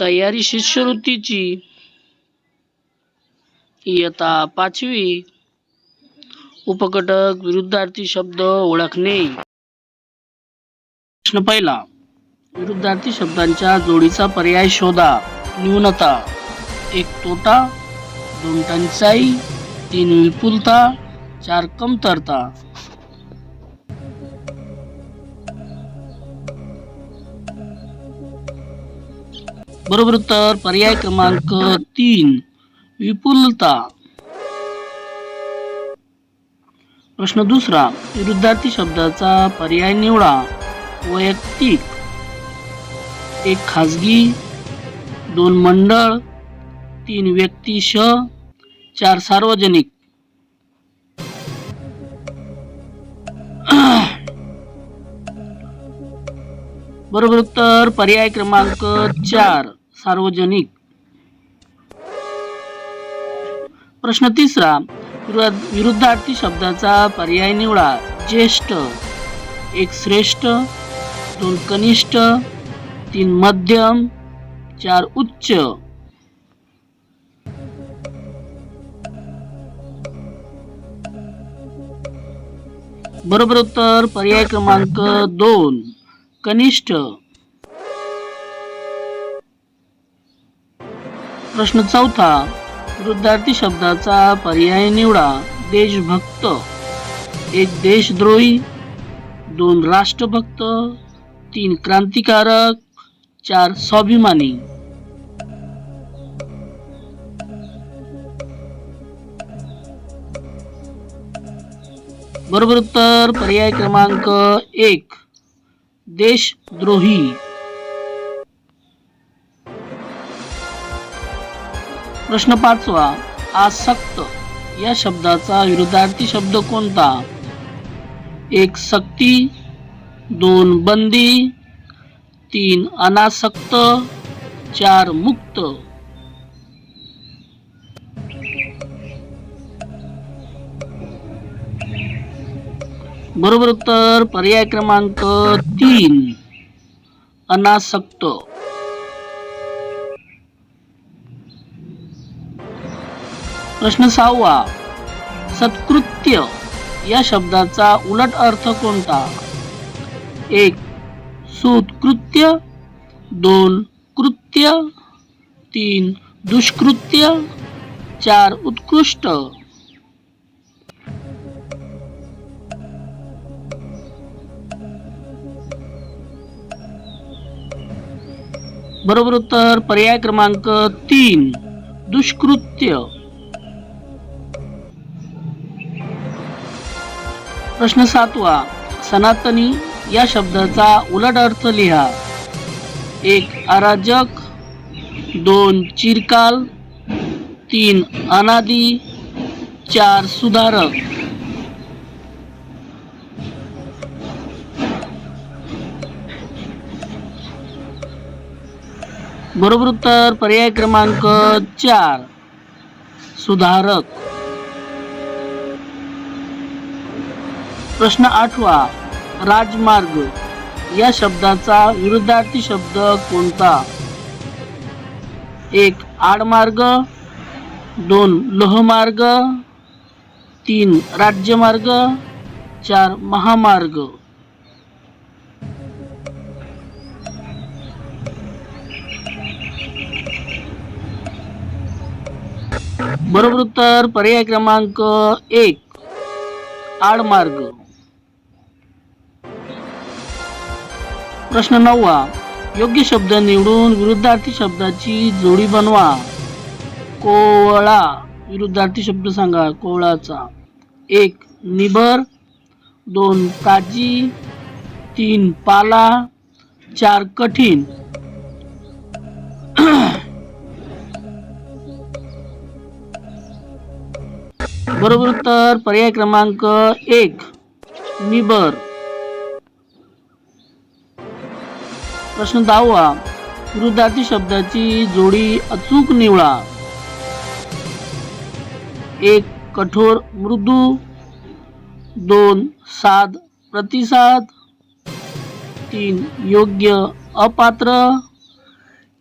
तयारी शिष्यवृत्तीची. इयता पाचवी. उपकटक विरुद्धार्थी शब्द ओळखणे. प्रश्न पहिला. विरुद्धार्थी शब्दांच्या जोडीचा पर्याय शोधा. न्यूनता. एक तोटा दोन टंचाई तीन विपुलता चार कमतरता. बरोबर उत्तर पर्याय क्रमांक तीन विपुलता. प्रश्न दुसरा विरुद्धार्थी शब्दाचा पर्याय निवडा. वैयक्तिक. एक खाजगी दोन मंडळ तीन व्यक्तिश चार सार्वजनिक. बरोबर उत्तर पर्याय क्रमांक चार सार्वजनिक. प्रश्न तिसरा विरुद्धार्थी शब्दाचा पर्याय निवडा. ज्येष्ठ एक श्रेष्ठ दोन कनिष्ठ तीन मध्यम चार उच्च. बरोबर उत्तर पर्याय क्रमांक दोन. कनिष्ठ. प्रश्न चौथा वृद्धार्थी शब्दाचा पर्याय निवडा देशभक्त. एक देशद्रोही दोन राष्ट्रभक्त तीन क्रांतिकारक चार स्वाभिमानी. बरोबर उत्तर पर्याय क्रमांक एक. देशद्रोही. प्रश्न पाचवा आसक्त या शब्दाचा विरुद्धार्थी शब्द कोणता? एक सक्ती दोन बंदी तीन अनासक्त चार मुक्त. बरोबर उत्तर पर्याय क्रमांक तीन. अनासक्त. प्रश्न सहावा. सत्कृत्य या शब्दाचा उलट अर्थ कोणता? एक सुत्कृत्य. दोन कृत्य. तीन दुष्कृत्य. चार उत्कृष्ट. बरोबर उत्तर पर्याय क्रमांक तीन दुष्कृत्य. प्रश्न सातवा सनातनी या शब्दाचा उलट अर्थ लिहा. एक अराजक दोन चिरकाल तीन अनादी चार सुधारक. बरोबर उत्तर पर्याय क्रमांक चार. सुधारक. प्रश्न आठवा. राजमार्ग. या शब्दाचा विरुद्धार्थी शब्द कोणता? एक आडमार्ग. दोन लोहमार्ग. तीन राज्यमार्ग. चार महामार्ग. बरोबर उत्तर पर्याय क्रमांक एक. आडमार्ग. प्रश्न नववा. योग्य शब्द निवडून विरुद्धार्थी शब्दाची जोडी बनवा. कोवळा. विरुद्धार्थी शब्द सांगा कोवळाचा. एक निबर दोन काजी. तीन पाला. चार कठीण. बरोबर उत्तर. पर्याय क्रमांक एक. निबर. प्रश्न दहावा. विरुद्धार्थी शब्दाची जोडी अचूक निवडा. एक कठोर मृदू. दोन साध प्रतिसाद. तीन योग्य अपात्र.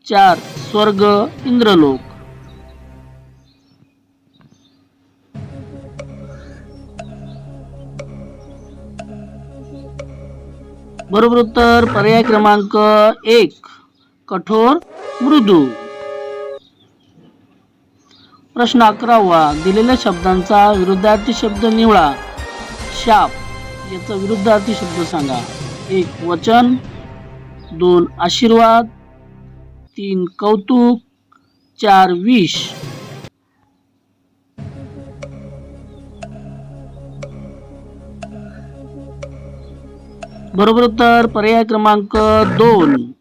चार स्वर्ग इंद्रलोक. बरोबर उत्तर पर्याय क्रमांक एक कठोर मृदू. प्रश्न अकरावा दिलेल्या शब्दांचा विरुद्धार्थी शब्द निवडा. शाप याचा विरुद्धार्थी शब्द सांगा. एक वचन. दोन आशीर्वाद. तीन कौतुक. चार विष. बरोबर उत्तर पर्याय क्रमांक दोन.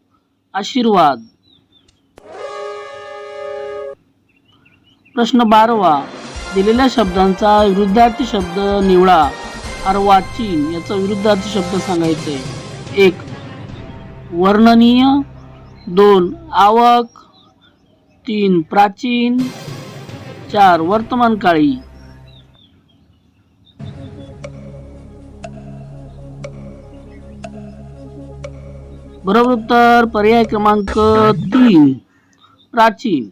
आशीर्वाद. प्रश्न बारावा. दिलेल्या शब्दांचा विरुद्धार्थी शब्द निवडा. अर्वाचीन याचा विरुद्धार्थी शब्द सांगायचे एक वर्णनीय. दोन आवक. तीन प्राचीन. चार वर्तमानकाळी. बरोबर उत्तर पर्याय क्रमांक तीन. प्राचीन.